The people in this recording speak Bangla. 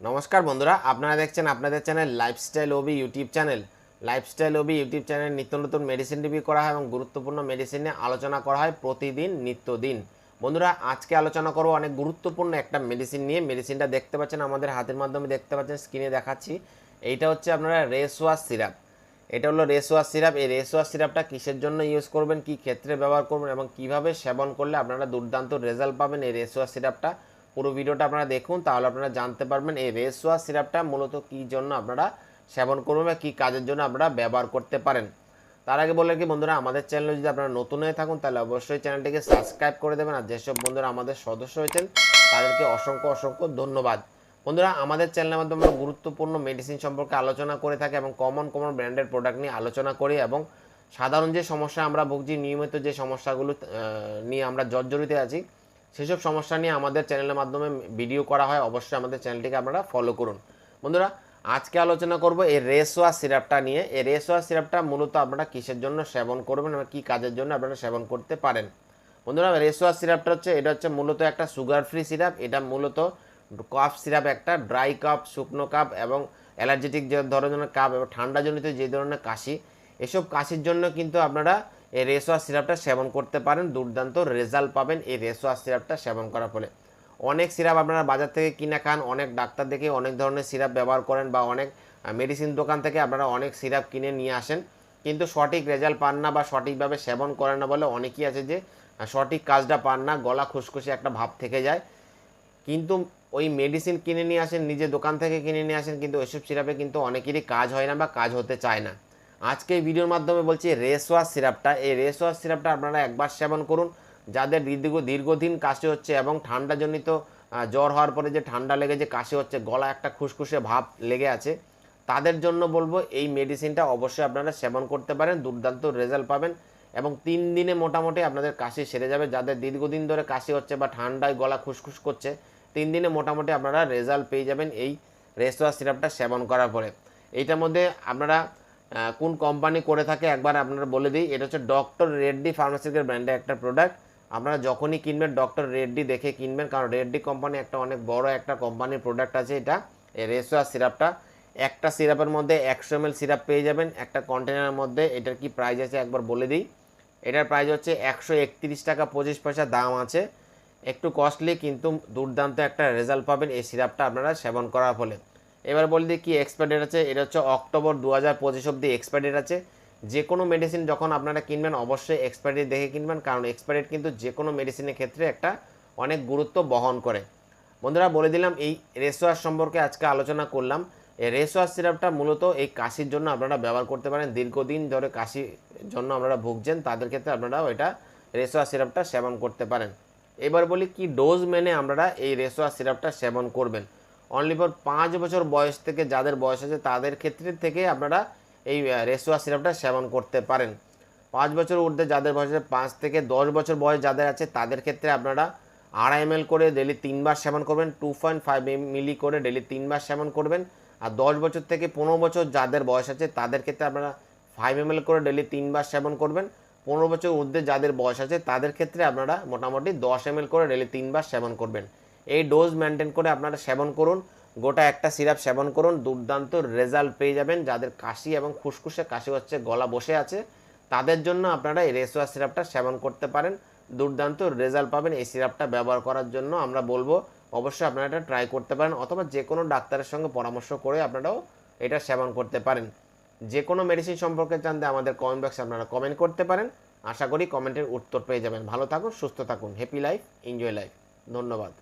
নমস্কার বন্ধুরা, আপনারা দেখছেন আপনাদের channel lifestyle OB YouTube channel. Lifestyle OB YouTube channel নিত্য নতুন মেডিসিন রিভিউ করা হয় এবং গুরুত্বপূর্ণ মেডিসিন নিয়ে আলোচনা করা হয় প্রতিদিন, নিত্যদিন। বন্ধুরা, আজকে আলোচনা করব অনেক গুরুত্বপূর্ণ একটা মেডিসিন নিয়ে। মেডিসিনটা দেখতে পাচ্ছেন, আমাদের হাতের মাধ্যমে দেখতে পাচ্ছেন স্ক্রিনে দেখাচ্ছি। এইটা হচ্ছে আপনারা রেসওয়াশ সিরাপ এটা হলো রেসওয়াশ সিরাপ এই রেসওয়াশ সিরাপটা কিসের জন্য ইউজ করবেন, কি ক্ষেত্রে ব্যবহার করবেন এবং কীভাবে সেবন করলে আপনারা দুর্দান্ত রেজাল্ট পাবেন এই রেসওয়াশ সিরাপটা পুরো ভিডিওটা আপনারা দেখুন, তাহলে আপনারা জানতে পারবেন এই রেসওয়াশ সিরাপটা মূলত কী জন্য আপনারা সেবন করবেন বা কী কাজের জন্য আপনারা ব্যবহার করতে পারেন। তার আগে বলে কি, বন্ধুরা, আমাদের চ্যানেলে যদি আপনারা নতুন হয়ে থাকুন, তাহলে অবশ্যই চ্যানেলটিকে সাবস্ক্রাইব করে দেবেন। আর যেসব বন্ধুরা আমাদের সদস্য হয়েছেন, তাদেরকে অসংখ্য অসংখ্য ধন্যবাদ। বন্ধুরা, আমাদের চ্যানেলের মাধ্যমে আমরা গুরুত্বপূর্ণ মেডিসিন সম্পর্কে আলোচনা করে থাকি এবং কমন কমন ব্র্যান্ডের প্রোডাক্ট নিয়ে আলোচনা করি এবং সাধারণ যে সমস্যা আমরা ভুগছি, নিয়মিত যে সমস্যাগুলো নিয়ে আমরা জর্জরিত আছি সেসব সমস্যা নিয়ে আমাদের চ্যানেলের মাধ্যমে ভিডিও করা হয়, অবশ্যই আমাদের চ্যানেলটিকে আপনারা ফলো করুন। বন্ধুরা, আজকে আলোচনা করব এই রেসওয়া সিরাপটা নিয়ে। এই রেসওয়া সিরাপটা মূলত আপনারা কিসের জন্য সেবন করবেন এবং কী কাজের জন্য আপনারা সেবন করতে পারেন? বন্ধুরা রেসওয়া সিরাপটা হচ্ছে, এটা হচ্ছে মূলত একটা সুগার ফ্রি সিরাপ। এটা মূলত কাপ সিরাপ একটা ড্রাই কাপ শুকনো কাপ এবং অ্যালার্জেটিক যে ধরনের কাপ এবং ঠান্ডাজনিত যে ধরনের কাশি। এসব কাশির জন্য কিন্তু আপনারা এই রেসোয়া সিরাপটা সেবন করতে পারেন, দুর্দান্ত রেজাল্ট পাবেন এই রেসোয়া সিরাপটা সেবন করার ফলে। অনেক সিরাপ আপনারা বাজার থেকে কিনে খান, অনেক ডাক্তার দেখে অনেক ধরনের সিরাপ ব্যবহার করেন বা অনেক মেডিসিন দোকান থেকে আপনারা অনেক সিরাপ কিনে নিয়ে আসেন। কিন্তু সঠিক রেজাল্ট পান না বা সঠিকভাবে সেবন করেন না বলে অনেকেই আছে যে সঠিক কাজটা পান না, গলা খুসখুসে একটা ভাব থেকে যায়। কিন্তু ওই মেডিসিন কিনে নিয়ে আসেন, নিজে দোকান থেকে কিনে নিয়ে আসেন, কিন্তু ওইসব সিরাপে কিন্তু অনেকেরই কাজ হয় না বা কাজ হতে চায় না। আজকে ভিডিওর মাধ্যমে বলছি রেসওয়াশ সিরাপটা। এই রেসওয়াশ সিরাপটা আপনারা একবার সেবন করুন। যাদের দীর্ঘ, দীর্ঘদিন কাশি হচ্ছে এবং ঠান্ডাজনিত জ্বর হওয়ার পরে যে ঠান্ডা লেগে যে কাশি হচ্ছে গলা একটা খুসখুসে ভাব লেগে আছে, তাদের জন্য বলব এই মেডিসিনটা অবশ্যই আপনারা সেবন করতে পারেন, দুর্দান্ত রেজাল্ট পাবেন এবং তিন দিনে মোটামুটি আপনাদের কাশি সেরে যাবে। যাদের দীর্ঘদিন ধরে কাশি হচ্ছে বা ঠান্ডায় গলা খুসখুস করছে, তিন দিনে মোটামুটি আপনারা রেজাল্ট পেয়ে যাবেন এই রেসোয়া সিরাপটা সেবন করার পরে। এইটার মধ্যে আপনারা কোন কোম্পানি করে থাকে একবার আপনারা বলে দিই। এটা হচ্ছে ডক্টর রেড্ডি ফার্মাসিউটিক্যাল ব্র্যান্ডের একটা প্রোডাক্ট আপনারা যখনই কিনবেন ডক্টর রেড্ডি দেখে কিনবেন, কারণ রেড্ডি কোম্পানি একটা অনেক বড় একটা কোম্পানির প্রোডাক্ট আছে এটা রেসোয়া সিরাপটা একটা সিরাপের মধ্যে একশো এম সিরাপ পেয়ে যাবেন, একটা কন্টেনারের মধ্যে। এটার কি প্রাইস আছে একবার বলে দিই। এটার প্রাইস হচ্ছে একশো একত্রিশ টাকা পঁচিশ পয়সা দাম আছে। একটু কস্টলি কিন্তু দুর্দান্ত একটা রেজাল্ট পাবেন এই সিরাপটা আপনারা সেবন করার ফলে। এবার বলে দিই কি এক্সপায়ার ডেট আছে। এটা হচ্ছে অক্টোবর দু হাজার পঁচিশ অব্দি এক্সপায়ার ডেট আছে। যে কোনো মেডিসিন যখন আপনারা কিনবেন, অবশ্যই এক্সপায়ার ডেট দেখে কিনবেন, কারণ এক্সপায়ার ডেট কিন্তু যে কোনো মেডিসিনের ক্ষেত্রে একটা অনেক গুরুত্ব বহন করে। বন্ধুরা, বলে দিলাম, এই রেসোয়াস সম্পর্কে আজকে আলোচনা করলাম। এই রেসোয়াস সিরাপটা মূলত এই কাশির জন্য আপনারা ব্যবহার করতে পারেন। দীর্ঘদিন ধরে কাশির জন্য আপনারা ভুগছেন, তাদের ক্ষেত্রে আপনারা ওইটা রেসোয়াস সিরাপটা সেবন করতে পারেন। এবার বলি কি ডোজ মেনে আপনারা এই রেসোয়াস সিরাপটা সেবন করবেন। অনলি ফর পাঁচ বছর বয়স থেকে যাদের বয়স আছে, তাদের ক্ষেত্রে থেকে আপনারা এই রেসোয়াস সিরাপটা সেবন করতে পারেন। পাঁচ বছর ঊর্ধ্বে যাদের বয়স আছে, পাঁচ থেকে দশ বছর বয়স যাদের আছে, তাদের ক্ষেত্রে আপনারা আড়াই এম করে ডেলি তিনবার সেবন করবেন টু পয়েন্ট ফাইভ মিলি করে ডেলি তিনবার সেবন করবেন। আর দশ বছর থেকে পনেরো বছর যাদের বয়স আছে, তাদের ক্ষেত্রে আপনারা ফাইভ এম করে ডেলি তিনবার সেবন করবেন। পনেরো বছর ঊর্ধ্বে যাদের বয়স আছে, তাদের ক্ষেত্রে আপনারা মোটামুটি দশ এম করে ডেলি তিনবার সেবন করবেন। এই ডোজ মেনটেন করে আপনারা সেবন করুন। গোটা একটা সিরাপ সেবন করুন। দুর্দান্ত রেজাল্ট পেয়ে যাবেন। যাদের কাশি এবং খুসখুসে, কাশি হচ্ছে, গলা বসে আছে, তাদের জন্য আপনারা এই রেসোয়া সিরাপটা সেবন করতে পারেন। দুর্দান্ত রেজাল্ট পাবেন এই সিরাপটা ব্যবহার করার জন্য। আমরা বলব, অবশ্যই আপনারা এটা ট্রাই করতে পারেন অথবা যে কোনো ডাক্তারের সঙ্গে পরামর্শ করে আপনারাও এটা সেবন করতে পারেন। যে কোনো মেডিসিন সম্পর্কে জানতে আমাদের কমেন্ট বক্সে আপনারা কমেন্ট করতে পারেন। আশা করি কমেন্টের উত্তর পেয়ে যাবেন। ভালো থাকুন, সুস্থ থাকুন। হ্যাপি লাইফ এনজয় লাইফ ধন্যবাদ।